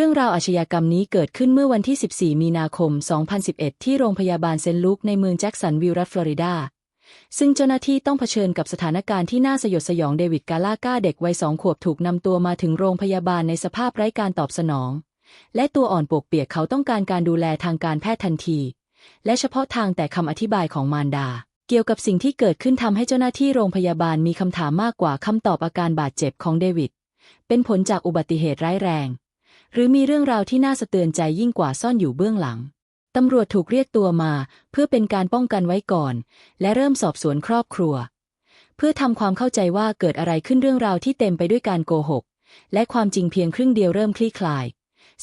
เรื่องราวอาชญากรรมนี้เกิดขึ้นเมื่อวันที่ 14 มีนาคม 2011 ที่โรงพยาบาลเซนต์ลุคในเมืองแจ็กสันวิลล์รัฐฟลอริดา ซึ่งเจ้าหน้าที่ต้องเผชิญกับสถานการณ์ที่น่าสยดสยองเดวิดกาลาก้าเด็กวัยสองขวบถูกนำตัวมาถึงโรงพยาบาลในสภาพไร้การตอบสนอง และตัวอ่อนปวกเปียกเขาต้องการการดูแลทางการแพทย์ทันที และเฉพาะทางแต่คำอธิบายของมารดา เกี่ยวกับสิ่งที่เกิดขึ้นทำให้เจ้าหน้าที่โรงพยาบาลมีคำถามมากกว่าคำตอบอาการบาดเจ็บของเดวิดเป็นผลจากอุบัติเหตุร้ายแรง หรือมีเรื่องราวที่น่าสะเตือนใจยิ่งกว่าซ่อนอยู่เบื้องหลัง ตำรวจถูกเรียกตัวมา เพื่อเป็นการป้องกันไว้ก่อน และเริ่มสอบสวนครอบครัว เพื่อทำความเข้าใจว่าเกิดอะไรขึ้นเรื่องราวที่เต็มไปด้วยการโกหก และความจริงเพียงครึ่งเดียวเริ่มคลี่คลาย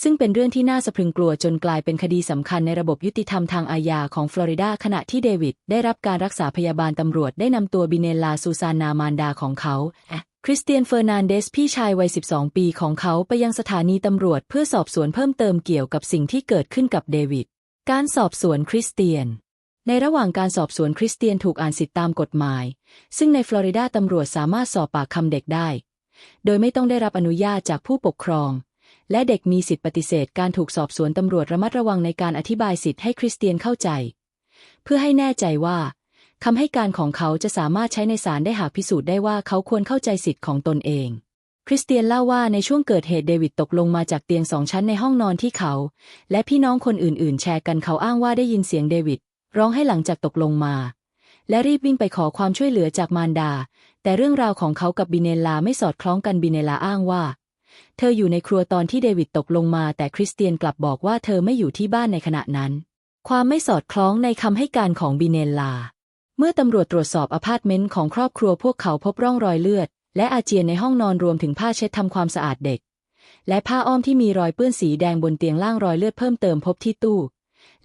ซึ่งเป็นเรื่องที่น่าสะพรึงกลัวจนกลายเป็นคดีสำคัญในระบบยุติธรรมทางอาญาของฟลอริดาขณะที่เดวิดได้รับการรักษาพยาบาลตำรวจได้นำตัวบิเนลลาซูซานามานดาของเขา คริสเตียนเฟอร์นานเดสพี่ชายวัย 12 ปีของเขาไปยังสถานีตำรวจเพื่อสอบสวนเพิ่มเติมเกี่ยวกับสิ่งที่เกิดขึ้นกับเดวิด การสอบสวนคริสเตียน ในระหว่างการสอบสวนคริสเตียนถูกอ่านสิทธิตามกฎหมาย ซึ่งในฟลอริดาตำรวจสามารถสอบปากคำเด็กได้ โดยไม่ต้องได้รับอนุญาตจากผู้ปกครอง และเด็กมีสิทธิปฏิเสธการถูกสอบสวนตำรวจระมัดระวังในการอธิบายสิทธิให้คริสเตียนเข้าใจ เพื่อให้แน่ใจว่า คำให้การของเขาจะสามารถใช้ในศาลได้หากพิสูจน์ได้ว่าเขาควรเข้าใจสิทธิ์ของตนเอง คริสเตียนเล่าว่าในช่วงเกิดเหตุเดวิดตกลงมาจากเตียงสองชั้นในห้องนอนที่เขา และพี่น้องคนอื่น ๆ แชร์กันเขาอ้างว่าได้ยินเสียงเดวิดร้องให้หลังจากตกลงมา และรีบวิ่งไปขอความช่วยเหลือจากมารดา แต่เรื่องราวของเขากับบิเนลาไม่สอดคล้องกันบิเนลาอ้างว่า เธออยู่ในครัวตอนที่เดวิดตกลงมา แต่คริสเตียนกลับบอกว่าเธอไม่อยู่ที่บ้านในขณะนั้น ความไม่สอดคล้องในคำให้การของบิเนลา เมื่อตำรวจตรวจสอบอพาร์ตเมนต์ของครอบครัวพวกเขาพบร่องรอยเลือด และอาเจียนในห้องนอนรวมถึงผ้าเช็ดทำความสะอาดเด็ก และผ้าอ้อมที่มีรอยเปื้อนสีแดงบนเตียงล่างรอยเลือดเพิ่มเติมพบที่ตู้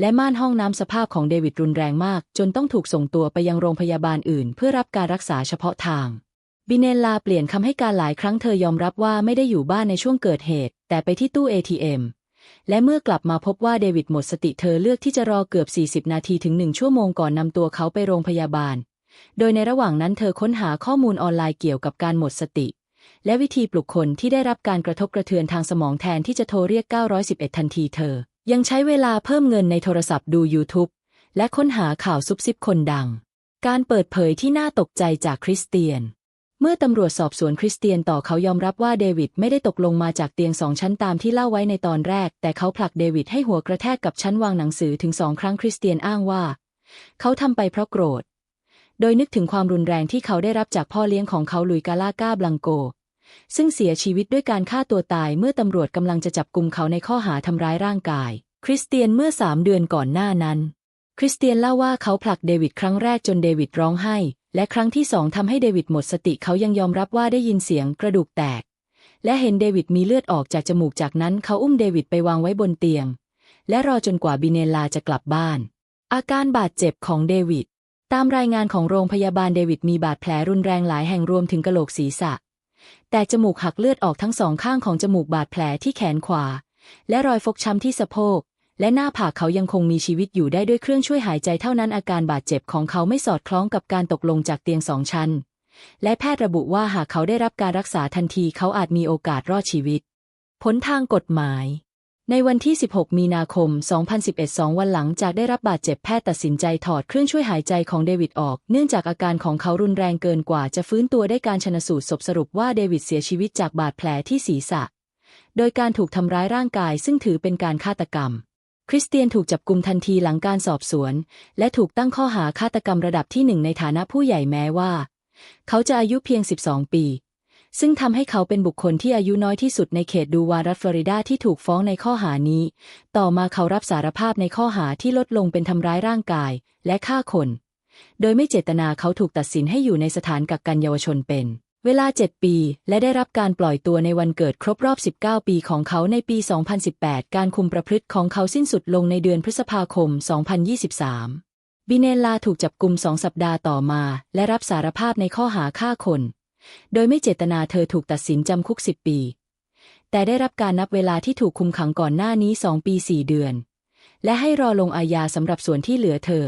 และม่านห้องน้ำสภาพของเดวิดรุนแรงมาก จนต้องถูกส่งตัวไปยังโรงพยาบาลอื่น เพื่อรับการรักษาเฉพาะทาง บิเนลลาเปลี่ยนคำให้การหลายครั้งเธอยอมรับว่าไม่ได้อยู่บ้านในช่วงเกิดเหตุ แต่ไปที่ตู้ ATM และเมื่อกลับมาพบว่าเดวิดหมดสติเธอเลือกที่จะรอเกือบ 40 นาทีถึง1ชั่วโมงก่อนนำตัวเขาไปโรงพยาบาล โดยในระหว่างนั้นเธอค้นหาข้อมูลออนไลน์เกี่ยวกับการหมดสติ และวิธีปลุกคนที่ได้รับการกระทบกระเทือนทางสมองแทนที่จะโทรเรียก 911 ทันทีเธอ ยังใช้เวลาเพิ่มเงินในโทรศัพท์ดู YouTube และค้นหาข่าวซุบซิบคนดัง การเปิดเผยที่น่าตกใจจากคริสเตียน เมื่อตำรวจสอบสวนคริสเตียนต่อเขายอมรับว่าเดวิดไม่ได้ตกลงมาจากเตียงสองชั้นตามที่เล่าไว้ในตอนแรก แต่เขาผลักเดวิดให้หัวกระแทกกับชั้นวางหนังสือถึงสองครั้งคริสเตียนอ้างว่า เขาทำไปเพราะโกรธ โดยนึกถึงความรุนแรงที่เขาได้รับจากพ่อเลี้ยงของเขาลุยกาลาก้าบลังโก ซึ่งเสียชีวิตด้วยการฆ่าตัวตายเมื่อตำรวจกำลังจะจับกุมเขาในข้อหาทำร้ายร่างกาย คริสเตียนเมื่อสามเดือนก่อนหน้านั้น คริสเตียนเล่าว่าเขาผลักเดวิดครั้งแรกจนเดวิดร้องไห้ และครั้งที่สองทำให้เดวิดหมดสติเขายังยอมรับว่าได้ยินเสียงกระดูกแตก และเห็นเดวิดมีเลือดออกจากจมูกจากนั้นเขาอุ้มเดวิดไปวางไว้บนเตียง และรอจนกว่าบิเนลาจะกลับบ้าน อาการบาดเจ็บของเดวิดตามรายงานของโรงพยาบาลเดวิดมีบาดแผลรุนแรงหลายแห่งรวมถึงกะโหลกศีรษะ แต่จมูกหักเลือดออกทั้งสองข้างของจมูกบาดแผลที่แขนขวา และรอยฟกช้ำที่สะโพก และหน้าผากเขายังคงมีชีวิตอยู่ได้ด้วยเครื่องช่วยหายใจเท่านั้นอาการบาดเจ็บของเขาไม่สอดคล้องกับการตกลงจากเตียงสองชั้น และแพทย์ระบุว่าหากเขาได้รับการรักษาทันทีเขาอาจมีโอกาสรอดชีวิต ผลทางกฎหมาย ในวันที่ 16 มีนาคม 2011สองวันหลังจากได้รับบาดเจ็บแพทย์ตัดสินใจถอดเครื่องช่วยหายใจของเดวิดออก เนื่องจากอาการของเขารุนแรงเกินกว่าจะฟื้นตัวได้การชนสูตรศพสรุปว่าเดวิดเสียชีวิตจากบาดแผลที่ศีรษะ โดยการถูกทำร้ายร่างกายซึ่งถือเป็นการฆาตกรรม คริสเตียนถูกจับกุมทันทีหลังการสอบสวน และถูกตั้งข้อหาฆาตกรรมระดับที่หนึ่งในฐานะผู้ใหญ่แม้ว่า เขาจะอายุเพียง 12 ปี ซึ่งทำให้เขาเป็นบุคคลที่อายุน้อยที่สุดในเขตดูวารัฐฟลอริดาที่ถูกฟ้องในข้อหานี้ ต่อมาเขารับสารภาพในข้อหาที่ลดลงเป็นทำร้ายร่างกาย และฆ่าคน โดยไม่เจตนาเขาถูกตัดสินให้อยู่ในสถานกักกันเยาวชนเป็น เวลา 7 ปี และได้รับการปล่อยตัวในวันเกิดครบรอบ 19 ปีของเขาในปี 2018 การคุมประพฤติของเขาสิ้นสุดลงในเดือนพฤษภาคม 2023 บิเนลลาถูกจับกลุ่มสองสัปดาห์ต่อมา และรับสารภาพในข้อหาฆ่าคน โดยไม่เจตนาเธอถูกตัดสินจำคุก 10 ปี แต่ได้รับการนับเวลาที่ถูกคุมขังก่อนหน้านี้ 2 ปี 4 เดือน และให้รอลงอาญาสำหรับส่วนที่เหลือเธอ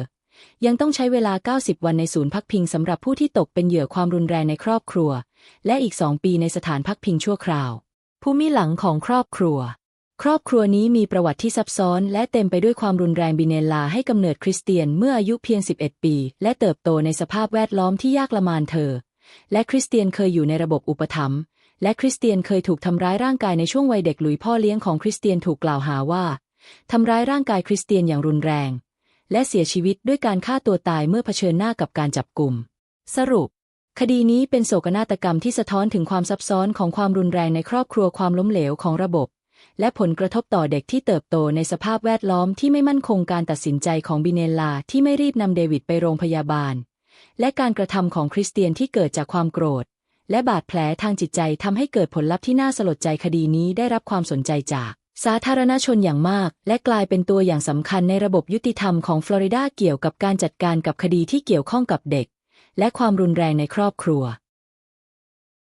ยังต้องใช้เวลา 90 วันในศูนย์พักพิงสำหรับผู้ที่ตกเป็นเหยื่อความรุนแรงในครอบครัว และอีก2ปีในสถานพักพิงชั่วคราวผู้มีหลังของครอบครัว ครอบครัวนี้มีประวัติที่ซับซ้อน และเต็มไปด้วยความรุนแรงบิเนลลาให้กำเนิดคริสเตียนเมื่ออายุเพียง 11 ปี และเติบโตในสภาพแวดล้อมที่ยากละมานเธอ และคริสเตียนเคยอยู่ในระบบอุปถัมภ์และคริสเตียนเคยถูกทำร้ายร่างกายในช่วงวัยเด็กหลุยพ่อเลี้ยงของคริสเตียนถูกกล่าวหาว่าทำร้ายร่างกายคริสเตียนอย่างรุนแรง และเสียชีวิตด้วยการฆ่าตัวตายเมื่อเผชิญหน้ากับการจับกลุ่ม สรุป คดีนี้เป็นโศกนาฏกรรมที่สะท้อนถึงความซับซ้อนของความรุนแรงในครอบครัวความล้มเหลวของระบบ และผลกระทบต่อเด็กที่เติบโตในสภาพแวดล้อมที่ไม่มั่นคงการตัดสินใจของบิเนลลาที่ไม่รีบนำเดวิดไปโรงพยาบาล และการกระทำของคริสเตียนที่เกิดจากความโกรธ และบาดแผลทางจิตใจทำให้เกิดผลลัพธ์ที่น่าสลดใจคดีนี้ได้รับความสนใจจาก สาธารณชนอย่างมาก และกลายเป็นตัวอย่างสำคัญในระบบยุติธรรมของฟลอริดาเกี่ยวกับการจัดการกับคดีที่เกี่ยวข้องกับเด็ก และความรุนแรงในครอบครัว